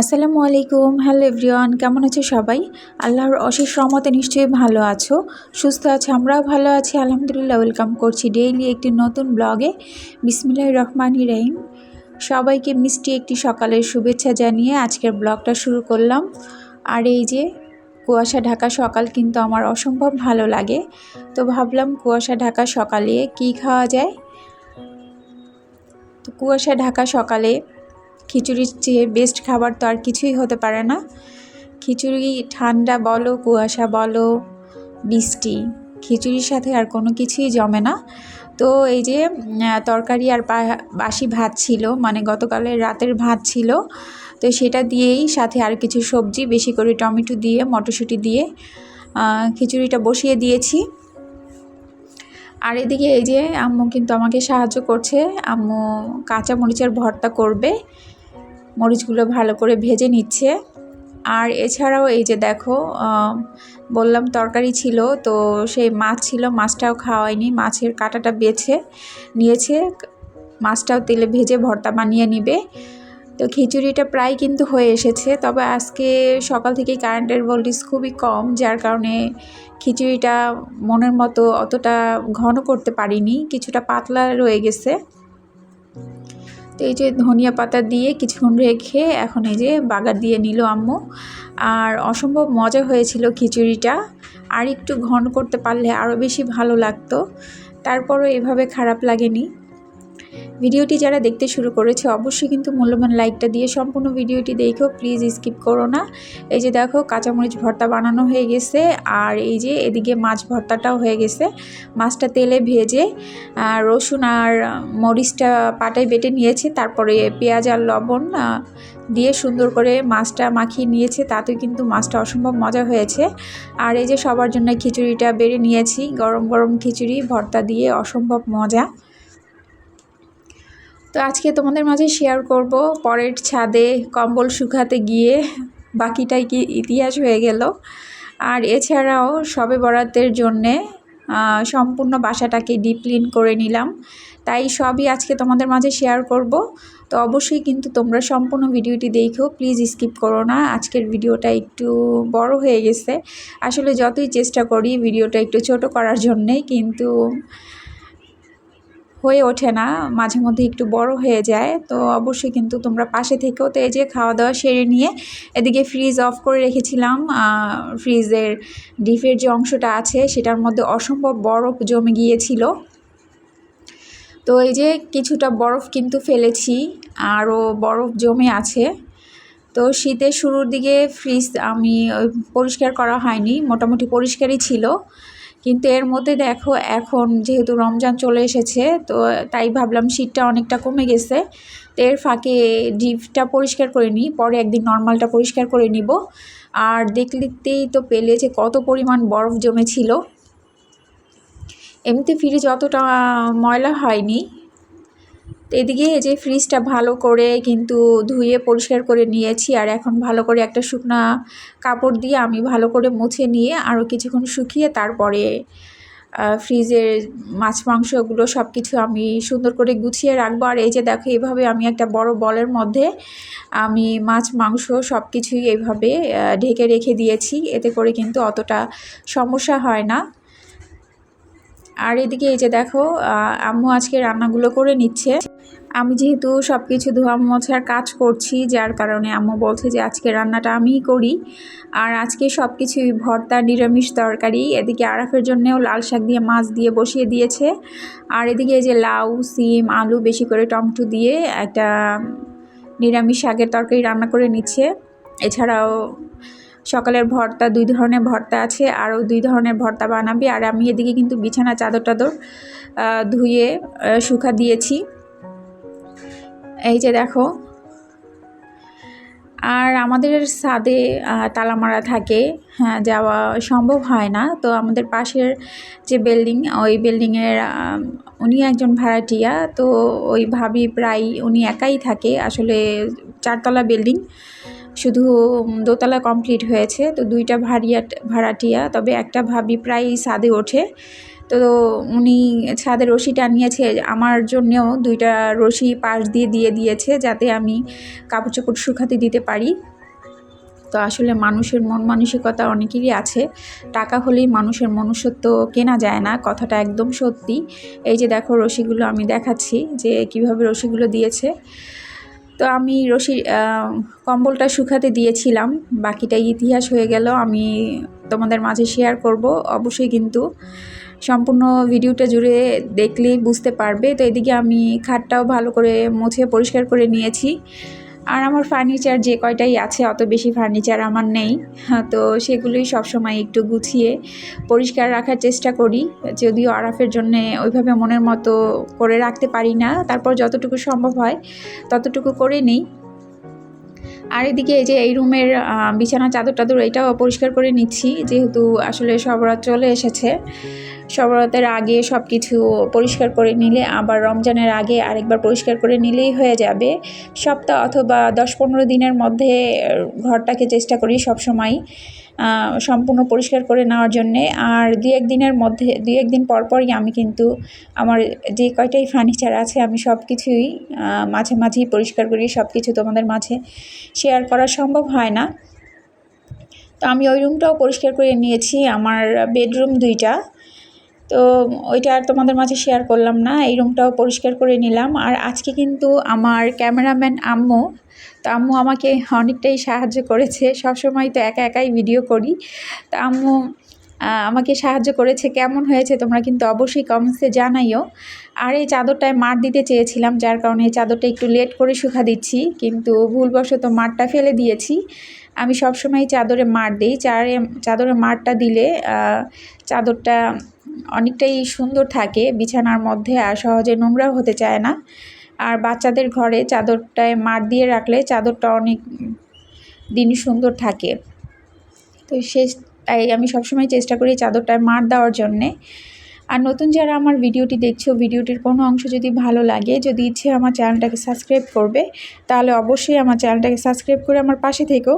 আসসালামু আলাইকুম। Hello everyone, কেমন আছে সবাই? আল্লাহর অশেষ রহমতে নিশ্চয়ই ভালো আছো। সুস্থ আছো, আমরাও ভালো আছি। আলহামদুলিল্লাহ, ওয়েলকাম করছি ডেইলি একটি নতুন ব্লগে বিসমিল্লাহ রহমান রহিম। সবাইকে মিষ্টি একটি সকালের শুভেচ্ছা জানিয়ে আজকের ব্লগটা শুরু করলাম। আর এই যে, কুয়াশা, ঢাকা সকাল কিন্তু আমার অসম্ভব ভালো লাগে। তো ভাবলাম কুয়াশা, ঢাকা সকালে কি খাওয়া যায়? তো কুয়াশা, ঢাকা সকালে খিচুড়ির চেয়ে বেস্ট খাবার তো আর কিছুই হতে পারে না। খিচুড়ি ঠান্ডা বলো, কুয়াশা বলো, বৃষ্টি, খিচুড়ির সাথে আর কোনো কিছুই জমে না। তো এই যে তরকারি আর বাসি ভাত ছিল মানে গতকালের রাতের ভাত ছিল, তো সেটা দিয়েই সাথে আর কিছু সবজি, বেশি করে টমেটো দিয়ে, মটরশুঁটি দিয়ে খিচুড়িটা বসিয়ে দিয়েছি। আর এদিকে এই যে, আম্মু কিন্তু আমাকে সাহায্য করছে। আম্মু কাঁচা মরিচের ভর্তা করবে। মরিচগুলো ভালো করে ভেজে নিচ্ছে। আর এছাড়াও এই যে দেখো বললাম তরকারি ছিল, তো সেই মাছ ছিল, মাছটাও খাওয়ায়নি, মাছের কাঁটাটা বেছে নিয়েছে, মাছটাও তেলে ভেজে ভর্তা বানিয়ে নিবে। তো খিচুড়িটা প্রায় কিন্তু হয়ে এসেছে, তবে আজকে সকাল থেকে কারেন্টের ভোল্টেজ খুবই কম, যার কারণে খিচুড়িটা মনের মতো অতটা ঘন করতে পারিনি, কিছুটা পাতলা রয়ে গেছে। তো এই যে ধনিয়া পাতা দিয়ে কিছুক্ষণ রেখে এখন এই যে বাগার দিয়ে নিল আম্মু। আর অসম্ভব মজা হয়েছিল খিচুড়িটা। আর একটু ঘন করতে পারলে আরও বেশি ভালো লাগতো। তারপরও এভাবে খারাপ লাগেনি। ভিডিওটি যারা দেখতে শুরু করেছে, অবশ্যই কিন্তু মূল্যবান লাইকটা দিয়ে সম্পূর্ণ ভিডিওটি দেখো। প্লিজ স্কিপ করো না। এই যে দেখো, কাঁচামরিচ ভর্তা বানানো হয়ে গেছে। আর এই যে এদিকে মাছ ভর্তাটাও হয়ে গেছে। মাছটা তেলে ভেজে রসুন আর মরিচটা পাটায় বেটে নিয়েছে। তারপরে পেঁয়াজ আর লবণ দিয়ে সুন্দর করে মাছটা মাখিয়ে নিয়েছে। তাতে কিন্তু মাছটা অসম্ভব মজা হয়েছে। আর এই যে সবার জন্য খিচুড়িটা বেড়ে নিয়েছি। গরম গরম খিচুড়ি, ভর্তা দিয়ে অসম্ভব মজা। তো আজকে তোমাদের মাঝে শেয়ার করব। পরের ছাদে কম্বল শুকাতে গিয়ে বাকিটাই কি ইতিহাস হয়ে গেল। আর এছাড়াও সবে বরাতের জন্যে সম্পূর্ণ বাসাটাকে ডিপ ক্লিন করে নিলাম। তাই সবই আজকে তোমাদের মাঝে শেয়ার করব। তো অবশ্যই কিন্তু তোমরা সম্পূর্ণ ভিডিওটি দেখো প্লিজ স্কিপ করো না। আজকের ভিডিওটা একটু বড় হয়ে গেছে। আসলে যতই চেষ্টা করি ভিডিওটা একটু ছোট করার জন্যে, কিন্তু হয়ে ওঠে না, মাঝে মধ্যে একটু বড় হয়ে যায়, তো অবশ্যই কিন্তু তোমরা পাশে থেকেও তো এই যে খাওয়া দাওয়া সেরে নিয়ে এদিকে ফ্রিজ অফ করে রেখেছিলাম ফ্রিজের ডিপের যে অংশটা আছে সেটার মধ্যে অসম্ভব বরফ জমে গিয়েছিল। তো এই যে কিছুটা বরফ কিন্তু ফেলেছি, আরও বরফ জমে আছে। তো শীতের শুরুর দিকে ফ্রিজ আমি পরিষ্কার করা হয়নি, মোটামুটি পরিষ্কারই ছিল। কিন্তু এর মধ্যে দেখো এখন যেহেতু রমজান চলে এসেছে, তো তাই ভাবলাম শীতটা অনেকটা কমে গেছে। তো এর ফাঁকে ডিপটা পরিষ্কার করে নিই, পরে একদিন নর্মালটা পরিষ্কার করে নিব। আর দেখলিতেই তো পেলে যে কত পরিমাণ বরফ জমেছিল। এমনিতে ফ্রিজ অতটা ময়লা হয়নি তো এদিকে এই যে ফ্রিজটা ভালো করে কিন্তু ধুয়ে পরিষ্কার করে নিয়েছি আর এখন ভালো করে একটা শুকনা কাপড় দিয়ে আমি ভালো করে মুছে নিয়ে আরও কিছুক্ষণ শুকিয়ে তারপরে ফ্রিজের মাছ, মাংসগুলো সব কিছু আমি সুন্দর করে গুছিয়ে রাখব। আর এই যে দেখো, এইভাবে আমি একটা বড় বলের মধ্যে আমি মাছ, মাংস সব কিছুই এইভাবে ঢেকে রেখে দিয়েছি। এতে করে কিন্তু অতটা সমস্যা হয় না। আর এদিকে এই যে দেখো আম্মু আজকে রান্নাগুলো করে নিচ্ছে। আমি যেহেতু সব কিছু ধোয়া মোছার কাজ করছি, যার কারণে আম্মু বলছে যে আজকে রান্নাটা আমিই করি। আর আজকে সব কিছুই ভর্তা, নিরামিষ তরকারি, এদিকে আরাফের জন্যেও লাল শাক দিয়ে মাছ দিয়ে বসিয়ে দিয়েছে। আর এদিকে এই যে লাউ, সিম, আলু বেশি করে টমেটো দিয়ে একটা নিরামিষ শাকের তরকারি রান্না করে নিচ্ছে। এছাড়াও সকালের ভর্তা, দুই ধরনের ভর্তা আছে, আরও দুই ধরনের ভর্তা বানাবি। আর আমি এদিকে কিন্তু বিছানা চাদর টাদর ধুয়ে শুকা দিয়েছি। এই যে দেখো। আর আমাদের ছাদে তালা মারা থাকে। হ্যাঁ যাওয়া সম্ভব হয় না। তো আমাদের পাশের যে বিল্ডিং, ওই বিল্ডিংয়ের উনি একজন ভাড়াটিয়া। তো ওই ভাবি প্রায় উনি একাই থাকে। আসলে চারতলা বিল্ডিং। শুধু দোতলা কমপ্লিট হয়েছে। তো দুইটা ভাড়িয়া ভাড়াটিয়া, তবে একটা ভাবি প্রায় ছাদে ওঠে। তো উনি ছাদে রশি টানিয়েছে, আমার জন্যেও দুইটা রশি পাশ দিয়ে দিয়ে দিয়েছে, যাতে আমি কাপড় চোপড় শুকাতে দিতে পারি। তো আসলে মানুষের মন মানসিকতা অনেকেরই আছে। টাকা হলেই মানুষের মনুষ্যত্ব কেনা যায় না, কথাটা একদম সত্যি। এই যে দেখো রশিগুলো আমি দেখাচ্ছি, যে কীভাবে রশিগুলো দিয়েছে। তো আমি রশি কম্বলটা শুকাতে দিয়েছিলাম। বাকিটা ইতিহাস হয়ে গেল, আমি তোমাদের মাঝে শেয়ার করব। অবশ্যই কিন্তু সম্পূর্ণ ভিডিওটা জুড়ে দেখলেই বুঝতে পারবে। তো এদিকে আমি খাটটাও ভালো করে মুছে, পরিষ্কার করে নিয়েছি। আর আমার ফার্নিচার যে কয়টাই আছে অত বেশি ফার্নিচার আমার নেই। হ্যাঁ, তো সেগুলোই সবসময় একটু গুছিয়ে পরিষ্কার রাখার চেষ্টা করি। যদিও আরাফের জন্য ওইভাবে মনের মতো করে রাখতে পারি না। তারপর যতটুকু সম্ভব হয় ততটুকু করে নিই। আর এদিকে এই যে এই রুমের বিছানা চাদর টাদর এটাও পরিষ্কার করে নিচ্ছি। যেহেতু আসলে সবরাত চলে এসেছে, সবরাতের আগে সব কিছু পরিষ্কার করে নিলে, আবার রমজানের আগে আরেকবার পরিষ্কার করে নিলেই হয়ে যাবে। সপ্তাহ অথবা দশ পনেরো দিনের মধ্যে ঘরটাকে চেষ্টা করি সবসময়। সম্পূর্ণ পরিষ্কার করে নেওয়ার জন্যে। আর দু এক দিনের মধ্যে দু একদিন পরপরই আমি কিন্তু আমার যে কয়টাই ফার্নিচার আছে, আমি সব কিছুই মাঝে মাঝেই পরিষ্কার করি, সব কিছু তোমাদের মাঝে শেয়ার করা সম্ভব হয় না। তো আমি ওই রুমটাও পরিষ্কার করে নিয়েছি, আমার বেডরুম দুইটা। তো ওইটা আর তোমাদের মাঝে শেয়ার করলাম না, এই রুমটাও পরিষ্কার করে নিলাম। আর আজকে কিন্তু আমার ক্যামেরাম্যান আম্মু, তো আম্মু আমাকে অনেকটাই সাহায্য করেছে, সবসময় তো একা একাই ভিডিও করি। তো আম্মু আমাকে সাহায্য করেছে, কেমন হয়েছে তোমরা কিন্তু অবশ্যই কমেন্টসে জানাইও। আর এই চাদরটায় মার দিতে চেয়েছিলাম, যার কারণে এই চাদরটা একটু লেট করে শুকা দিচ্ছি, কিন্তু ভুলবশত মারটা ফেলে দিয়েছি। আমি সবসময় চাদরে মার দিই, চারে, চাদরে মারটা দিলে চাদরটা অনেকটাই সুন্দর থাকে। বিছানার মধ্যে আর সহজে নোংরা হতে চায় না। আর বাচ্চাদের ঘরে চাদরটায় মার দিয়ে রাখলে চাদরটা অনেক দিন সুন্দর থাকে। তো সে তাই আমি সবসময় চেষ্টা করি চাদরটায় মার দেওয়ার জন্যে। আর নতুন যারা আমার ভিডিওটি দেখছ, ভিডিওটির কোনো অংশ যদি ভালো লাগে, যদি ইচ্ছে আমার চ্যানেলটাকে সাবস্ক্রাইব করবে, তাহলে অবশ্যই আমার চ্যানেলটাকে সাবস্ক্রাইব করে আমার পাশে থেকেও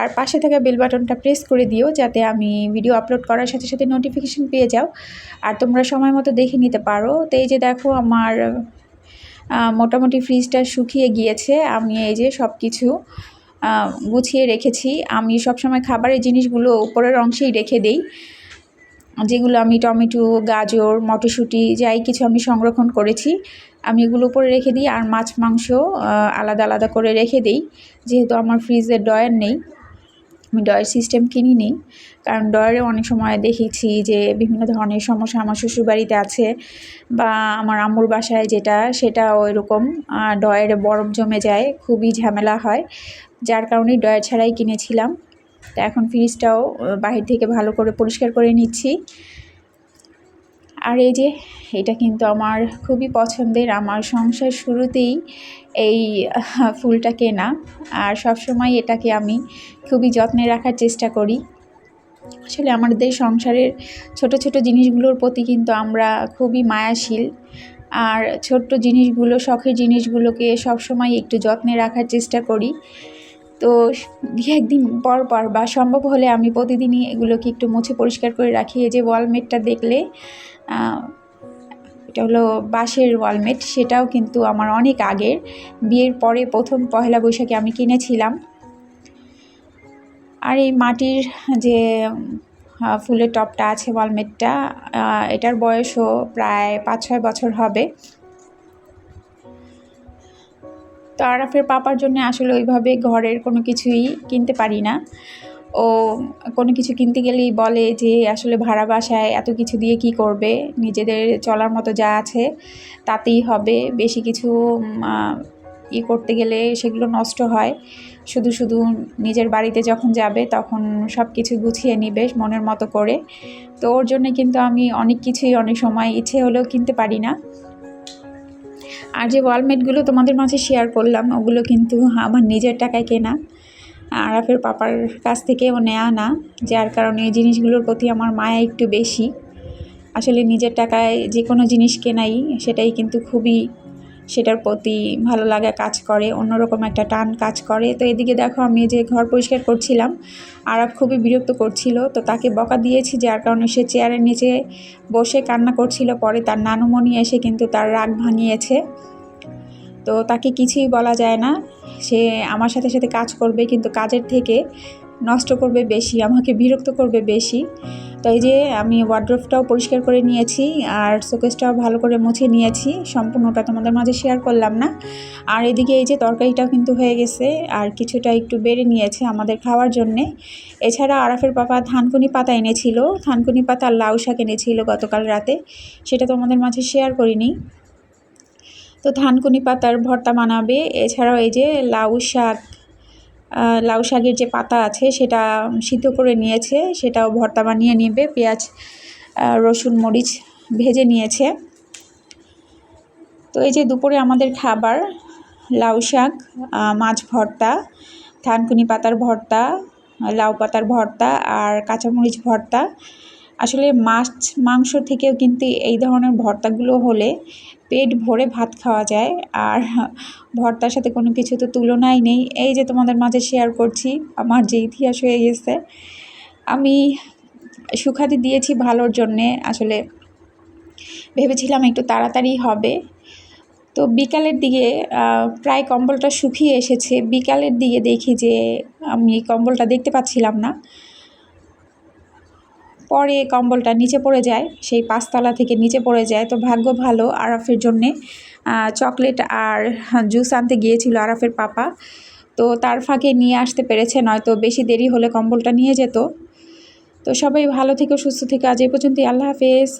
আর পাশে থাকা বেল বাটনটা প্রেস করে দিও, যাতে আমি ভিডিও আপলোড করার সাথে সাথে নোটিফিকেশান পেয়ে যাও। আর তোমরা সময় মতো দেখে নিতে পারো। তো এই যে দেখো, আমার মোটামুটি ফ্রিজটা শুকিয়ে গিয়েছে। আমি এই যে সব কিছু গুছিয়ে রেখেছি। আমি সবসময় খাবারের জিনিসগুলো উপরের অংশেই রেখে দেই। যেগুলো আমি টমেটো, গাজর, মটরশুঁটি, যাই কিছু আমি সংরক্ষণ করেছি, আমি এগুলো উপরে রেখে দিই আর মাছ, মাংস আলাদা আলাদা করে রেখে দিই। যেহেতু আমার ফ্রিজের ডয়ার নেই, আমি ডয়ার সিস্টেম কিনি নি, কারণ ডয়ারে অনেক সময় দেখেছি যে বিভিন্ন ধরনের সমস্যা আমার শ্বশুরবাড়িতে আছে বা আমার আম্মুর বাসায় যেটা, সেটাও এরকম ডয়ারে বরফ জমে যায়, খুবই ঝামেলা হয়, যার কারণে ডয়ার ছাড়াই কিনেছিলাম। তো এখন ফ্রিজটাও বাহির থেকে ভালো করে পরিষ্কার করে নিচ্ছি। আর এই যে, এটা কিন্তু আমার খুবই পছন্দের, আমার সংসার শুরুতেই এই ফুলটা কেনা। আর সবসময় এটাকে আমি খুবই যত্নে রাখার চেষ্টা করি। আসলে আমাদের সংসারের ছোট ছোট জিনিসগুলোর প্রতি কিন্তু আমরা খুবই মায়াশীল। আর ছোট্ট জিনিসগুলো, শখের জিনিসগুলোকে সবসময় একটু যত্নে রাখার চেষ্টা করি। তো একদিন পর পর বা সম্ভব হলে আমি প্রতিদিনই এগুলোকে একটু মুছে পরিষ্কার করে রাখি। এই যে ওয়ালমেটটা দেখলে এটা হলো বাঁশের ওয়ালমেট সেটাও কিন্তু আমার অনেক আগের। বিয়ের পরে প্রথম পহেলা বৈশাখে আমি কিনেছিলাম। আর এই মাটির যে ফুলের টপটা আছে ওয়ালমেটটা এটার বয়সও প্রায় পাঁচ ছয় বছর হবে। তো আরাফের পাপার জন্য আসলে ওইভাবে ঘরের কোনো কিছুই কিনতে পারি না। ও কোনো কিছু কিনতে গেলেই বলে যে, আসলে ভাড়া বাসায় এত কিছু দিয়ে কি করবে? নিজেদের চলার মতো যা আছে তাতেই হবে। বেশি কিছু ই করতে গেলে সেগুলো নষ্ট হয়। শুধু শুধু নিজের বাড়িতে যখন যাবে তখন সব কিছু গুছিয়ে নিবে মনের মতো করে। তো ওর জন্য কিন্তু আমি অনেক কিছুই অনেক সময় ইচ্ছে হলেও কিনতে পারি না। আর যে ওয়ালমেটগুলো তোমাদের মাঝে শেয়ার করলাম, ওগুলো কিন্তু আমার নিজের টাকায় কেনা। আরাফের পাপার কাছ থেকেও নেয়া না, যার কারণে এই জিনিসগুলোর প্রতি আমার মায়া একটু বেশি। আসলে নিজের টাকায় যে কোনো জিনিস কেনাই, সেটাই কিন্তু খুবই সেটার প্রতি ভালো লাগা কাজ করে, অন্যরকম একটা টান কাজ করে। তো এদিকে দেখো আমি যে ঘর পরিষ্কার করছিলাম আরাব খুবই বিরক্ত করছিল। তো তাকে বকা দিয়েছি যার কারণে সে চেয়ারের নিচে বসে কান্না করছিল। পরে তার নানুমণি এসে কিন্তু তার রাগ ভাঙিয়েছে। তো তাকে কিছুই বলা যায় না। সে আমার সাথে সাথে কাজ করবে, কিন্তু কাজের থেকে নষ্ট করবে বেশি, আমাকে বিরক্ত করবে বেশি। তো এই যে আমি ওয়ার্ড্রোফটাও পরিষ্কার করে নিয়েছি আর শোকেসটাও ভালো করে মুছে নিয়েছি, সম্পূর্ণটা তোমাদের মাঝে শেয়ার করলাম না। আর এদিকে এই যে তরকারিটাও কিন্তু হয়ে গেছে আর কিছুটা একটু বেড়ে নিয়েছে আমাদের খাওয়ার জন্যে। এছাড়া আরাফের পাপা থানকুনি পাতা এনেছিল, থানকুনি পাতা আর লাউ শাক এনেছিল গতকাল রাতে, সেটা তোমাদের মাঝে শেয়ার করিনি। তো থানকুনি পাতার ভর্তা বানাবে, এছাড়াও এই যে লাউ শাক লাউ শাকের যে পাতা আছে সেটা সিদ্ধ করে নিয়েছে, সেটাও ভর্তা বানিয়ে নেবে, পেঁয়াজ রসুন, মরিচ ভেজে নিয়েছে। তো এই যে দুপুরে আমাদের খাবার, লাউ শাক মাছ ভর্তা, থানকুনি পাতার ভর্তা, লাউ পাতার ভর্তা আর কাঁচামরিচ ভর্তা আসলে মাছ, মাংস থেকেও কিন্তু এই ধরনের ভর্তাগুলো হলে পেট ভরে ভাত খাওয়া যায়। আর ভর্তার সাথে কোনো কিছু তো তুলনাই নেই। এই যে তোমাদের মাঝে শেয়ার করছি, আমার যে ইতিহাস হয়ে গেছে, আমি সুখাদি দিয়েছি ভালোর জন্যে। আসলে ভেবেছিলাম একটু তাড়াতাড়ি হবে। তো বিকালের দিকে প্রায় কম্বলটা শুকিয়ে এসেছে। বিকালের দিকে দেখি যে, আমি কম্বলটা দেখতে পাচ্ছিলাম না। পরে কম্বলটা নিচে পড়ে যায়, সেই পাঁচতলা থেকে নিচে পড়ে যায়। তো ভাগ্য ভালো, আরাফের জন্যে চকলেট আর জুস আনতে গিয়েছিল আরাফের পাপা। তো তার ফাঁকে নিয়ে আসতে পেরেছে, নয়তো বেশি দেরি হলে কম্বলটা নিয়ে যেত। তো সবাই ভালো থেকে, সুস্থ থেকে। আজ এই পর্যন্তই। আল্লাহ হাফেজ।